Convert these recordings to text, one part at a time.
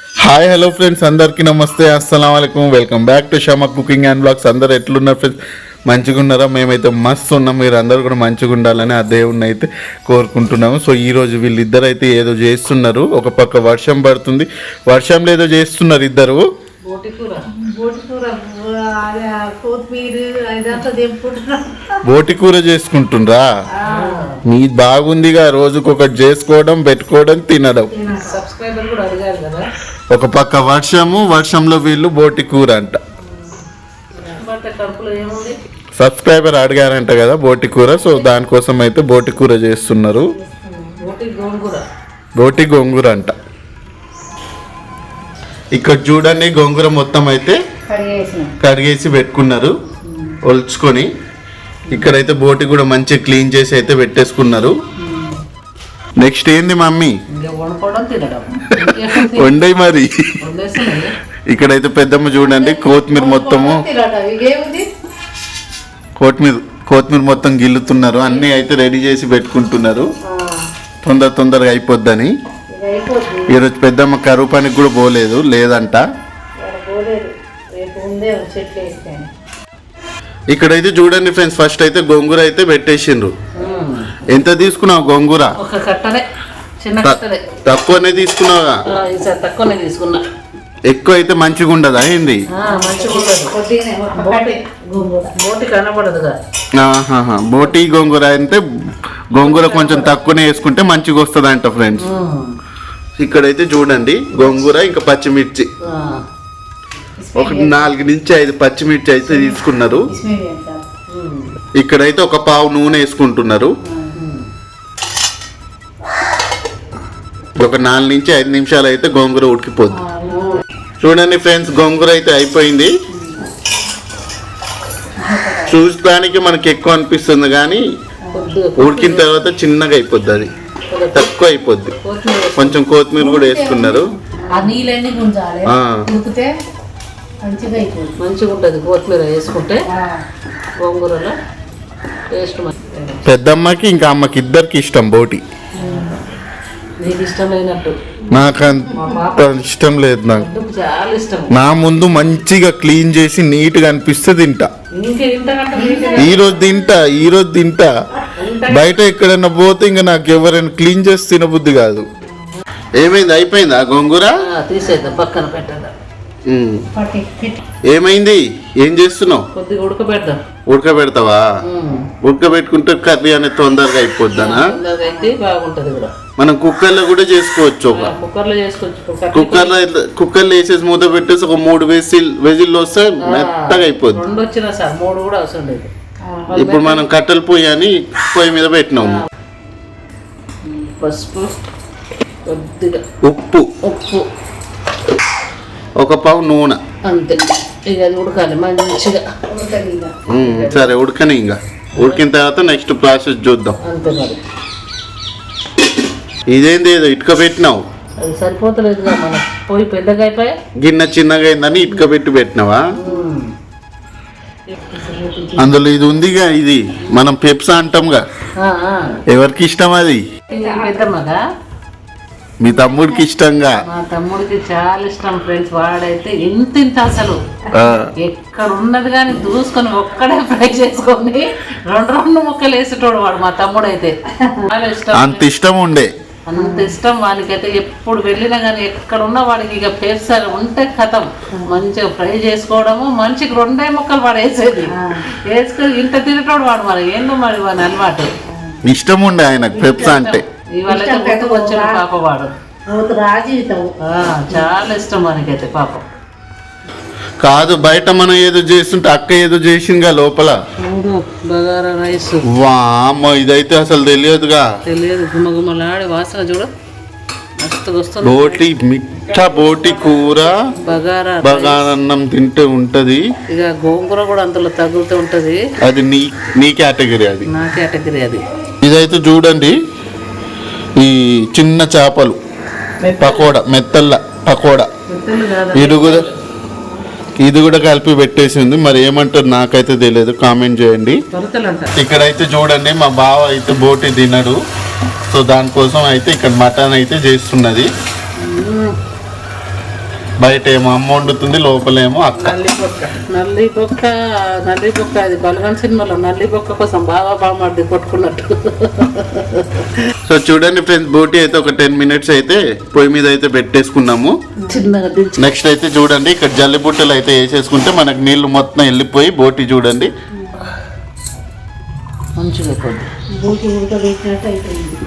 Hi hello friends అందరికీ నమస్తే అస్సలం అయికం welcome back to Shama cooking and blogs అందరు ఎట్లున్నారు ఫ్రెండ్స్ మంచిగా ఉన్నారా మేమైతే మస్తు ఉన్నాం. మీరు అందరూ కూడా మంచిగా ఉండాలని ఆ దేవుణ్ణి అయితే కోరుకుంటున్నాము. సో ఈరోజు వీళ్ళిద్దరు అయితే ఏదో చేస్తున్నారు. ఒక పక్క వర్షం పడుతుంది. వర్షంలో ఏదో చేస్తున్నారు ఇద్దరు. బోటి కూర చేసుకుంటుండ్రా? మీ బాగుందిగా రోజుకొకటి చేసుకోవడం పెట్టుకోవడం తినడం. ఒక పక్క వర్షము వర్షంలో వీళ్ళు బోటి కూర అంట. సబ్స్క్రైబర్ అడిగారంట కదా బోటి కూర సో దానికోసం అయితే బోటి కూర చేస్తున్నారు. బోటి గోంగూర అంట. ఇక్కడ చూడండి గోంగూర మొత్తం అయితే కడిగేసి పెట్టుకున్నారు. ఒలుచుకొని. ఇక్కడైతే బోటి కూడా మంచిగా క్లీన్ చేసి అయితే పెట్టేసుకున్నారు. నెక్స్ట్ ఏంది మమ్మీ? వండై మరి. ఇక్కడైతే పెద్దమ్మ చూడండి కొత్తిమీర మొత్తము. కొత్తిమీర కొత్తిమీర మొత్తం గిల్లుతున్నారు. అన్నీ అయితే రెడీ చేసి పెట్టుకుంటున్నారు. తొందర తొందరగా అయిపోద్దని. ఈరోజు పెద్దమ్మ కరువు పనికి కూడా పోలేదు లేదంట. ఇక్కడ ఇక్కడైతే చూడండి ఫ్రెండ్స్ ఫస్ట్ అయితే గోంగూర అయితే పెట్టేసిండ్రు. ఎంత తీసుకున్నావు గోంగూర? ఒక కట్టనే చిన్న త- కట్టనే. తక్కువనే తీసుకున్నావా? తక్కువనే తీసుకున్నా. ఎక్కువ అయితే మంచిగా ఉండదా. ఏంది బోటి గోంగూర. అయితే గోంగూర కొంచెం తక్కువనే వేసుకుంటే మంచిగా వస్తుంది అంట ఫ్రెండ్స్. ఇక్కడైతే చూడండి గోంగూర ఇంకా పచ్చిమిర్చి. ఒక నాలుగు నుంచి ఐదు పచ్చిమిర్చి అయితే తీసుకున్నారు. ఇక్కడైతే ఒక పావు నూనె వేసుకుంటున్నారు. ఒక నాలుగు నుంచి ఐదు నిమిషాలు అయితే గోంగూర ఉడికిపోద్ది. చూడండి ఫ్రెండ్స్ గోంగూర అయితే అయిపోయింది. చూడడానికి మనకి ఎక్కువ అనిపిస్తుంది కానీ ఉడికిన తర్వాత చిన్నగా అయిపోద్ది అది. తక్కువ అయిపోద్ది కొంచెం కొత్తిమీర కూడా వేసుకున్నారు. మంచిగా ఉంటుంది కొత్తిమీర వేసుకుంటే గోంగూరలో టేస్ట్ మంచి పెద్దమ్మకి ఇంకా అమ్మకి ఇద్దరికి ఇష్టం బోటి. నీకు ఇష్టమైనట్టు. నాకు అంత ఇష్టం లేదు నాకు. నాకు చాలా ఇష్టం. నా ముందు మంచిగా క్లీన్ చేసి నీట్గా అనిపిస్తే తింటా. ఈ రోజు తింటా ఈ రోజు తింటా. బయట ఎక్కడైనా పోతే ఇంకా నాకు ఎవరైనా క్లీన్ చేసి తినబుద్ధి కాదు. ఏమైంది? అయిపోయిందా గోంగూర? తీసేద్దాం పక్కన ఏమైంది? ఏం చేస్తున్నావు? కొద్దిగా ఉడకబెడదాం. ఉడకబెడతావా. ఉడకబెట్టుకుంటే కర్రీ అనేది తొందరగా అయిపోద్దనా? బాగుంటుంది కూడా. మనం కుక్కర్లో కూడా చేసుకోవచ్చు ఒక కుక్కర్లో చేసుకోవచ్చు. కుక్కర్లో వేసేసి మూత పెట్టేసి ఒక మూడు వేసిల్ వెజిల్ వస్తే మెత్తగా అయిపోద్ది. రెండు వచ్చినా సార్ మూడు కూడా అవసరం లేదు. ఇప్పుడు మనం కట్టెల పొయ్యి అని పొయ్యి మీద పెట్టినాము. పసుపు కొద్దిగా ఉప్పు. ఉప్పు. ఒక పావు నూనె. అంతే. ఇక అది ఉడకాలి మంచిగా. సరే ఉడకని ఇంకా ఉడికిన తర్వాత నెక్స్ట్ ప్రాసెస్ చూద్దాం. అంతే మరి. ఇదేంది ఏదో ఇటుక పెట్టినావు? అది మన పోయి పెద్దగా అయిపోయా? గిన్నె చిన్నగా అయిందని ఇటుక పెట్టి పెట్టినావా? అందులో ఇది ఉందిగా ఇది మనం పెప్సా అంటాంగా. ఎవరికి ఇష్టం అది? మీ తమ్ముడికి ఇష్టంగా. మా తమ్ముడికి చాలా ఇష్టం ఫ్రెండ్స్ వాడైతే ఎంత ఇంత అసలు. ఎక్కడ ఉన్నది కానీ దూసుకొని ఒక్కడే ఫ్రై చేసుకొని రెండు రెండు ముక్కలు వేసేటోడు వాడు మా తమ్ముడు అయితే చాలా ఇష్టం అంత ఇష్టం ఉండే. అంత ఇష్టం వానికైతే ఎప్పుడు వెళ్ళినా కానీ ఎక్కడ ఉన్నా వాడికి ఇక పేర్సారి ఉంటే కథం. మంచిగా ఫ్రై చేసుకోవడము మంచిగా రెండే ముక్కలు వాడు వేసేది వేసుకొని ఇంత తినేటోడు వాడు మరి ఏందో మరి వాని అలవాటు. ఇష్టం ఉండే ఆయనకు పెప్సా అంటే. ఇవాళ వచ్చిన పాప వాడు. రోజు రాజీవితం. ఆ, చాలా ఇష్టం వానికైతే పాపం. కాదు బయట మనం ఏదో చేస్తుంటే అక్క ఏదో చేసిందిగా లోపల. బగారా రైస్. వామ్మో ఇదైతే అసలు తెలియదుగా. తెలియదు గుమగుమలాడి వాసన చూడు. మస్తుగా వస్తుంది. బోటి మిఠా బోటి కూర బగారా బగానన్నం తింటే ఉంటది. ఇక గోంగూర కూడా అందులో తగులుతూ ఉంటది. అది నీ నీ కేటగిరీ అది. నా కేటగిరీ అది. ఇదైతే చూడండి ఈ చిన్న చేపలు. పకోడా మెత్తల్ల పకోడా. కాదు? ఇది కూడా కలిపి పెట్టేసింది మరి ఏమంటారు నాకైతే తెలియదు కామెంట్ చేయండి. ఇక్కడైతే చూడండి మా బావ అయితే బోటి తినడు. సో దానికోసం అయితే ఇక్కడ మటన్ అయితే చేస్తున్నది. బయట ఏమో అమ్మ వండుతుంది లోపలేమో అక్క. నల్లి బొక్క నల్లి బొక్క నల్లి బొక్క అది బలగన్ సినిమాలో నల్లి బొక్క కోసం బాగా బాగుమడి కొట్టుకున్నట్టు. సో చూడండి ఫ్రెండ్స్ బోటి అయితే ఒక టెన్ మినిట్స్ అయితే పొయ్యి మీద అయితే పెట్టేసుకున్నాము. నెక్స్ట్ అయితే చూడండి ఇక్కడ జల్లి బుట్టలు అయితే వేసేసుకుంటే మనకు నీళ్ళు మొత్తం వెళ్ళిపోయి బోటి చూడండి.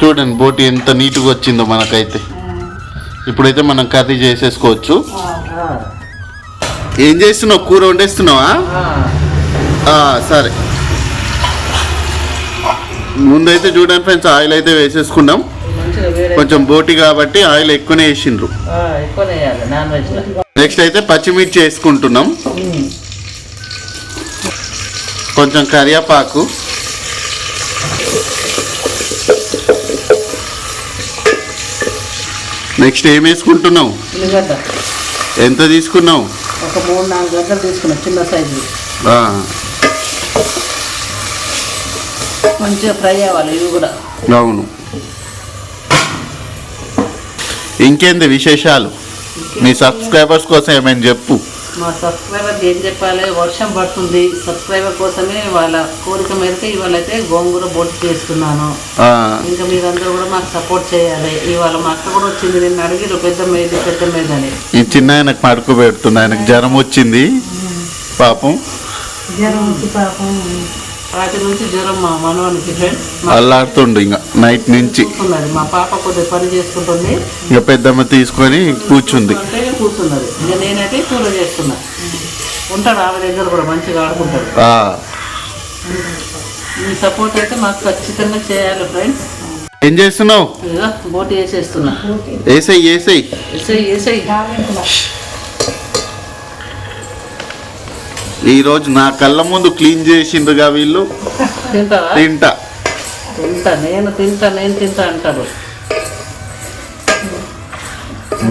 చూడండి బోటి ఎంత నీట్గా వచ్చిందో మనకైతే. ఇప్పుడైతే మనం కర్రీ చేసేసుకోవచ్చు. ఏం చేస్తున్నావు? కూర వండేస్తున్నావా? సరే. ముందైతే చూడండి ఫ్రెండ్స్ ఆయిల్ అయితే వేసేసుకున్నాం. కొంచెం బోటి కాబట్టి ఆయిల్ ఎక్కువనే వేసిండ్రు. నెక్స్ట్ అయితే పచ్చిమిర్చి వేసుకుంటున్నాం. కొంచెం కరివేపాకు. నెక్స్ట్ ఏం వేసుకుంటున్నావు? ఉల్లిగడ్డ. ఎంత తీసుకున్నావు? ఒక మూడు నాలుగు గంటలు తీసుకున్నా చిన్న సైజు. ఆ, మంచిగా ఫ్రై అవ్వాలి ఇవి కూడా. అవును. ఇంకేంది విశేషాలు? మీ సబ్స్క్రైబర్స్ కోసం ఏమైనా చెప్పు. మా సబ్స్క్రైబర్ ఏం చెప్పాలి? వర్షం పడుతుంది. సబ్స్క్రైబర్ కోసమే వాళ్ళ కోరిక మేరకు ఇవాళ అయితే గోంగూర బొట్టు చేస్తున్నాను. ఇంకా మీరందరూ కూడా మాకు సపోర్ట్ చేయాలి. ఇవాళ మా అక్క కూడా వచ్చింది. నిన్ను అడిగిరు పెద్ద మీద పెద్ద మీద అని. ఈ చిన్న ఆయనకు పడుకో పెడుతున్నా. ఆయనకు జ్వరం వచ్చింది. పాపం. జ్వరం వచ్చి పాపం. రాత్రి నుంచి జ్వరం మా మనవానికి ఫ్రెండ్ అల్లాడుతుండు ఇంకా నైట్ నుంచి. కూర్చున్నది. మా పాప కొద్దిగా పని చేసుకుంటుంది. ఇక పెద్దమ్మ తీసుకొని కూర్చుంది. అంటే కూర్చున్నది. ఇక నేనైతే కూర చేస్తున్నా. ఉంటాడు ఆమె దగ్గర కూడా మంచిగా ఆడుకుంటాడు. ఆ, మీ సపోర్ట్ అయితే మాకు ఖచ్చితంగా చేయాలి ఫ్రెండ్స్ ఏం చేస్తున్నావు? ఇక బోటి వేసేస్తున్నా. ఏసై ఏసై వేసేయి వేసేయి. ఈ రోజు నా కళ్ళ ముందు క్లీన్ చేసిండ్రుగా వీళ్ళు? తింటా. తింటా నేను తింటా నేను తింటా అంటారు.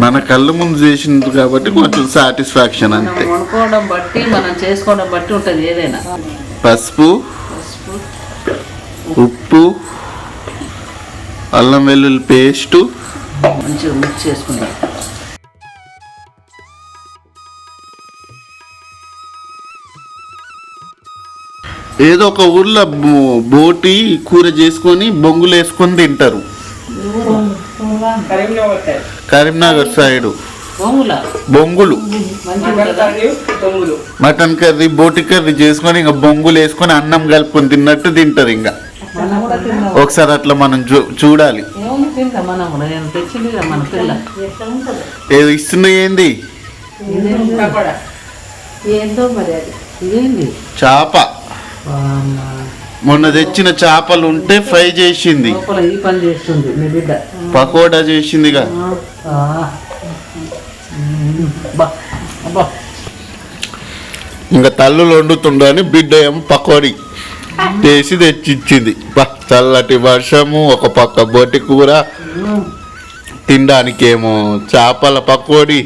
మన కళ్ళ ముందు చేసిండ్రు కాబట్టి కొంచెం సాటిస్ఫాక్షన్ మనం అంతే. వండుకోవడం బట్టి మనం చేసుకోవడం బట్టి ఉంటుంది ఏదైనా. పసుపు పసుపు. ఉప్పు అల్లం వెల్లుల్లి పేస్టు. మంచిగా మిక్స్ చేసుకుంటాం. ఏదో ఒక ఊర్లో బో- బోటి కూర చేసుకొని బొంగులు వేసుకొని తింటారు. కరీంనగర్ సైడ్. బొంగుల? మటన్ కర్రీ బోటి కర్రీ చేసుకొని ఇంకా బొంగులు వేసుకొని అన్నం కలుపుకొని తిన్నట్టు తింటారు ఇంకా. ఒకసారి అట్లా మనం చూ- చూడాలి. ఏదో ఇస్తున్నాయి ఏంది? చేప. మొన్న తెచ్చిన చేపలు ఉంటే ఫ్రై చేసింది. లోపల ఈ పని చేస్తుంది మీ బిడ్డ. పకోడా చేసిందిగా. అబ్బా ఇంకా తల్లులు వండుతుండు అని బిడ్డ ఏమో పకోడి చేసి తెచ్చిచ్చింది. బా చల్లటి వర్షము ఒక పక్క బొట్టి కూర. తినడానికేమో చేపల పకోడి.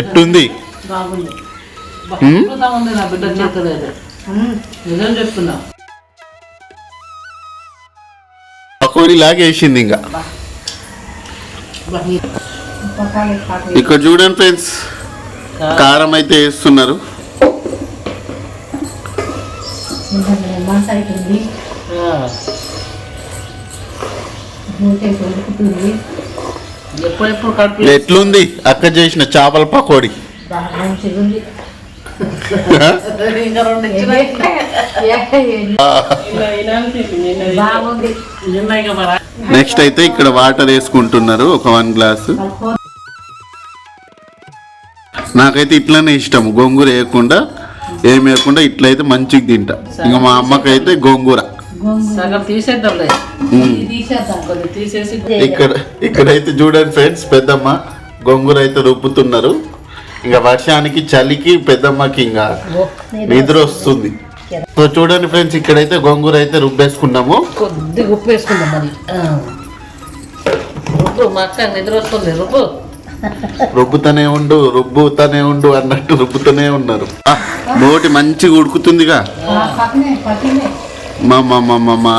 ఎట్టుంది? నిజం చెప్తున్నా. పకోడి లాగేసింది ఇంకా. ఇక్కడ చూడండి ఫ్రెండ్స్ కారం అయితే వేస్తున్నారు. ఎట్లుంది? అక్క చేసిన చేపల పకోడి. నెక్స్ట్ అయితే ఇక్కడ వాటర్ వేసుకుంటున్నారు ఒక వన్ గ్లాసు. నాకైతే ఇట్లనే ఇష్టం గోంగూర వేయకుండా ఏం వేయకుండా ఇట్లయితే మంచిగా తింటా. ఇంకా మా అమ్మకైతే గోంగూర. ఇక్కడ ఇక్కడైతే చూడండి ఫ్రెండ్స్ పెద్దమ్మ గోంగూర అయితే రుబ్బుతున్నారు. ఇంకా వర్షానికి చలికి పెద్దమ్మకి ఇంకా నిద్ర వస్తుంది సో చూడండి ఫ్రెండ్స్ ఇక్కడైతే గోంగూర అయితే రుబ్బేసుకున్నాము. కొద్దిగా ఉప్పు వేసుకుందాం మరి. రుబ్బు మా అక్క నిద్ర వస్తుంది రుబ్బు. రుబ్బుతూనే ఉండు రుబ్బుతూనే ఉండు అన్నట్టు రుబ్బుతూనే ఉన్నారు. నోటి మంచిగా ఉడుకుతుందిగా. మా మా మా మా మా.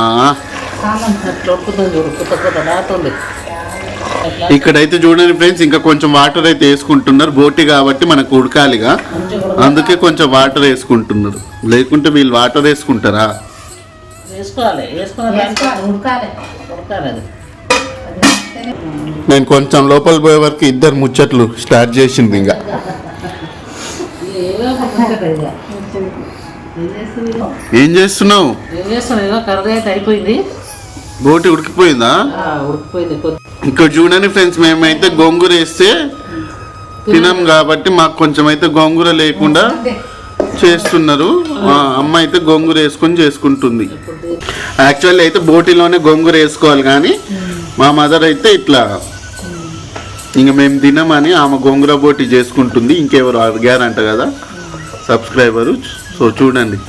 అట్లా ఉడుకుతుంది ఇక్కడైతే చూడండి ఫ్రెండ్స్ ఇంకా కొంచెం వాటర్ అయితే వేసుకుంటున్నారు. బోటి కాబట్టి మనకు ఉడకాలిగా. అందుకే కొంచెం వాటర్ వేసుకుంటున్నారు. లేకుంటే వీళ్ళు వాటర్ వేసుకుంటారా? నేను కొంచెం లోపల పోయే వరకు ఇద్దరు ముచ్చట్లు స్టార్ట్ చేసింది ఇంకా. ఏం చేస్తున్నావు? ఏం చేస్తాం ఏదో కర్రీ అయితే అయిపోయింది. బోటి ఉడికిపోయిందా? ఇక్కడ చూడండి ఫ్రెండ్స్ మేమైతే గోంగూర వేస్తే తినం. కాబట్టి మాకు కొంచెం అయితే గోంగూర లేకుండా చేస్తున్నారు. అమ్మ అయితే గోంగూర వేసుకొని చేసుకుంటుంది. యాక్చువల్లీ అయితే బోటిలోనే గోంగూర వేసుకోవాలి కానీ మా మదర్ అయితే ఇట్లా. ఇంక మేము తినమని ఆమె గోంగూర బోటి చేసుకుంటుంది. ఇంకెవరు అడిగారంట కదా? సబ్స్క్రైబరు సో చూడండి.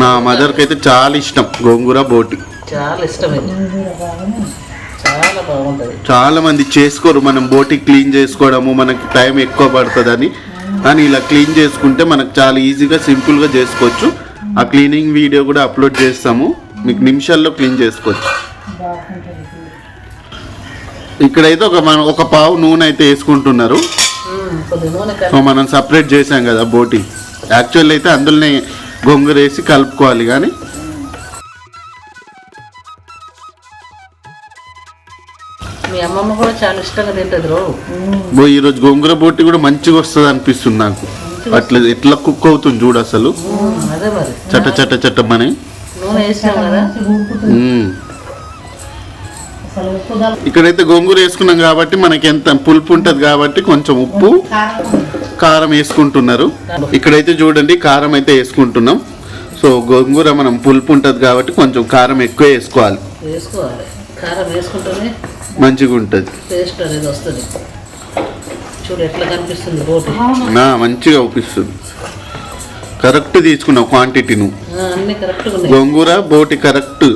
మా మదర్కి అయితే చాలా ఇష్టం గోంగూర బోటి. చాలా ఇష్టం చాలా బాగుంటుంది. చాలా మంది చేసుకోరు మనం బోటి క్లీన్ చేసుకోవడము మనకి టైం ఎక్కువ పడుతుందని. కానీ ఇలా క్లీన్ చేసుకుంటే మనకు చాలా ఈజీగా సింపుల్గా చేసుకోవచ్చు. ఆ క్లీనింగ్ వీడియో కూడా అప్లోడ్ చేస్తాము. మీకు నిమిషాల్లో క్లీన్ చేసుకోవచ్చు. ఇక్కడైతే ఒక మనం ఒక పావు నూనె అయితే వేసుకుంటున్నారు. సో మనం సపరేట్ చేసాం కదా బోటి. యాక్చువల్ అయితే అందులోనే గొంగూర వేసి కలుపుకోవాలి కానీ అమ్మమ్మ కూడా చాలా ఇష్టంగా తింటుంది రో. బో ఈరోజు గొంగూర బోటి కూడా మంచిగా వస్తుంది అనిపిస్తుంది నాకు. అట్లా ఎట్లా కుక్ అవుతుంది చూడు అసలు. చట్ట చట్ట చట్టమని ఇక్కడైతే గోంగూర వేసుకున్నాం కాబట్టి మనకి ఎంత పులుపు ఉంటుంది కాబట్టి కొంచెం ఉప్పు కారం కారం వేసుకుంటున్నారు. ఇక్కడైతే చూడండి కారం అయితే వేసుకుంటున్నాం. సో గోంగూర మనం పులుపు ఉంటుంది కాబట్టి కొంచెం కారం ఎక్కువ వేసుకోవాలి. వేసుకోవాలి. కారం వేసుకుంటేనే మంచిగా ఉంటుంది. టేస్ట్ అనేది వస్తుంది. చూడు ఎట్లా కనిపిస్తుంది బోటి నా మంచిగా అవుపిస్తుంది కరెక్ట్ తీసుకున్నావు క్వాంటిటీ నువ్వు ఆ, అన్ని కరెక్ట్గా ఉన్నాయి. గోంగూర బోటి కరెక్ట్.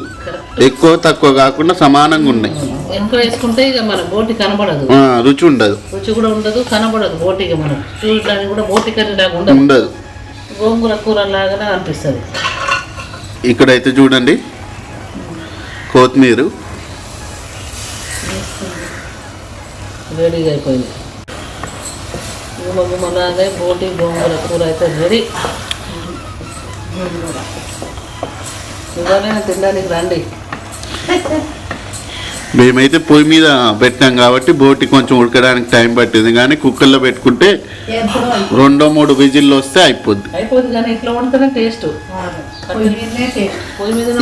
ఎక్కువ తక్కువ కాకుండా సమానంగా ఉన్నాయి. ఎక్కువ వేసుకుంటే ఇక మన బోటి కనబడదు. ఆ, రుచి ఉండదు. రుచి కూడా ఉండదు కనబడదు బోటికి మనం చూడడానికి కూడా బోటి కర్రీ లాగా ఉండదు. ఉండదు. గోంగూర కూర లాగానే అనిపిస్తుంది. ఇక్కడైతే చూడండి. కొత్తిమీర. రెడీగా అయిపోయింది. గుమ్మ గుమ్మలాగే బోటి గోంగూర కూర అయితే రెడీ. ఇవాళ తినడానికి రండి. మేమైతే పొయ్యి మీద పెట్టాం కాబట్టి బోటి కొంచెం ఉడకడానికి టైం పట్టింది కానీ కుక్కర్లో పెట్టుకుంటే రెండో మూడు విజిల్లు వస్తే అయిపోద్ది. అయిపోద్ది కానీ ఇట్లా వండుతూనే టేస్ట్.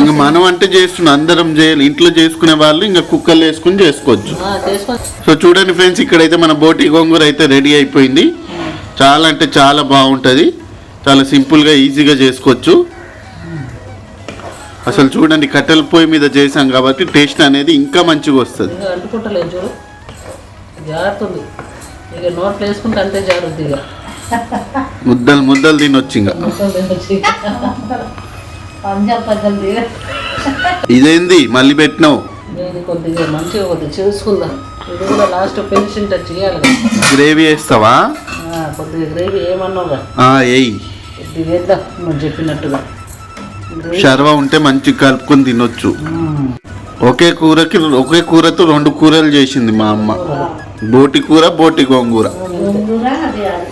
ఇంకా మనం అంటే చేస్తున్నాం అందరం చేయాలి. ఇంట్లో చేసుకునే వాళ్ళు ఇంకా కుక్కర్లో వేసుకుని చేసుకోవచ్చు. సో చూడండి ఫ్రెండ్స్ ఇక్కడైతే మన బోటి గోంగూర అయితే రెడీ అయిపోయింది. చాలా అంటే చాలా బాగుంటుంది. చాలా సింపుల్గా ఈజీగా చేసుకోవచ్చు. అసలు చూడండి కట్టెల పొయ్యి మీద చేసాం కాబట్టి టేస్ట్ అనేది ఇంకా మంచిగా వస్తుంది. ముద్దలు ముద్దలు తినొచ్చు ఇంకా. ఇదేంది? మళ్ళీ పెట్టినావు. ఇది కొద్దిగా మంచిగా కొద్దిగా చేసుకుందాం. ఇది కూడా లాస్ట్ పెన్షన్ టచ్ చేయాలి కదా. గ్రేవీ వేస్తావా? ఆ, కొద్దిగా గ్రేవీ ఏమన్నావుగా? ఆ, ఎయ్ కొద్దిగా వేద్దాం నువ్వు చెప్పినట్టుగా. శర్వ ఉంటే మంచిగా కలుపుకొని తినొచ్చు. ఒకే కూరకి ఒకే కూరతో రెండు కూరలు చేసింది మా అమ్మ. బోటి కూర బోటి గోంగూర. గోంగూర అది అది.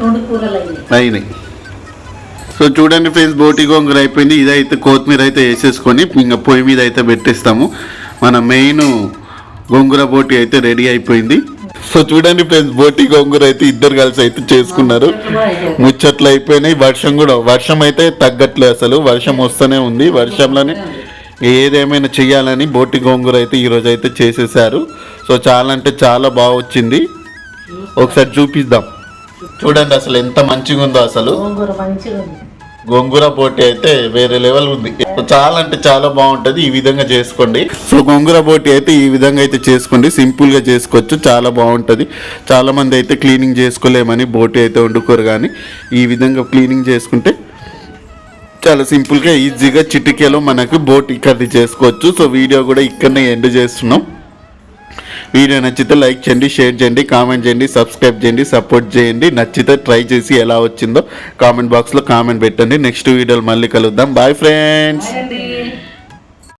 రెండు కూరలు అయ్యాయి. అయినాయి. సో చూడండి ఫ్రెండ్స్ బోటి గోంగూర అయిపోయింది. ఇదైతే కొత్తిమీర అయితే వేసేసుకొని ఇంకా పొయ్యి మీద అయితే పెట్టేస్తాము. మన మెయిన్ గోంగూర బోటి అయితే రెడీ అయిపోయింది. సో చూడండి ఫ్రెండ్స్ బోటి గోంగూర అయితే ఇద్దరు కలిసి అయితే చేసుకున్నారు. ముచ్చట్లు అయిపోయినాయి. వర్షం కూడా వర్షం అయితే తగ్గట్లేదు అసలు. వర్షం వస్తూనే ఉంది. వర్షంలోనే ఏదేమైనా చేయాలని బోటి గోంగూర అయితే ఈరోజు అయితే చేసేసారు. సో చాలా అంటే చాలా బాగా వచ్చింది. ఒకసారి చూపిద్దాం. చూడండి అసలు ఎంత మంచిగా ఉందో అసలు గోంగూర పోటీ అయితే వేరే లెవెల్ ఉంది. చాలా అంటే చాలా బాగుంటది ఈ విధంగా చేసుకోండి. సో గోంగూర పోటీ అయితే ఈ విధంగా అయితే చేసుకోండి సింపుల్గా చేసుకోవచ్చు చాలా బాగుంటది. చాలా మంది అయితే క్లీనింగ్ చేసుకోలేమని బోటి అయితే వండుకోరు కానీ ఈ విధంగా క్లీనింగ్ చేసుకుంటే చాలా సింపుల్గా ఈజీగా చిటికేలో మనకు బోట్ కర్రీ చేసుకోవచ్చు. సో వీడియో కూడా ఇక్కడనే ఎండ్ చేస్తున్నాం. వీడియో నచ్చితే లైక్ చేయండి షేర్ చేయండి కామెంట్ చేయండి సబ్స్క్రైబ్ చేయండి సపోర్ట్ చేయండి. నచ్చితే ట్రై చేసి ఎలా వచ్చిందో కామెంట్ బాక్స్లో కామెంట్ పెట్టండి. నెక్స్ట్ వీడియోలు మళ్ళీ కలుద్దాం. Bye friends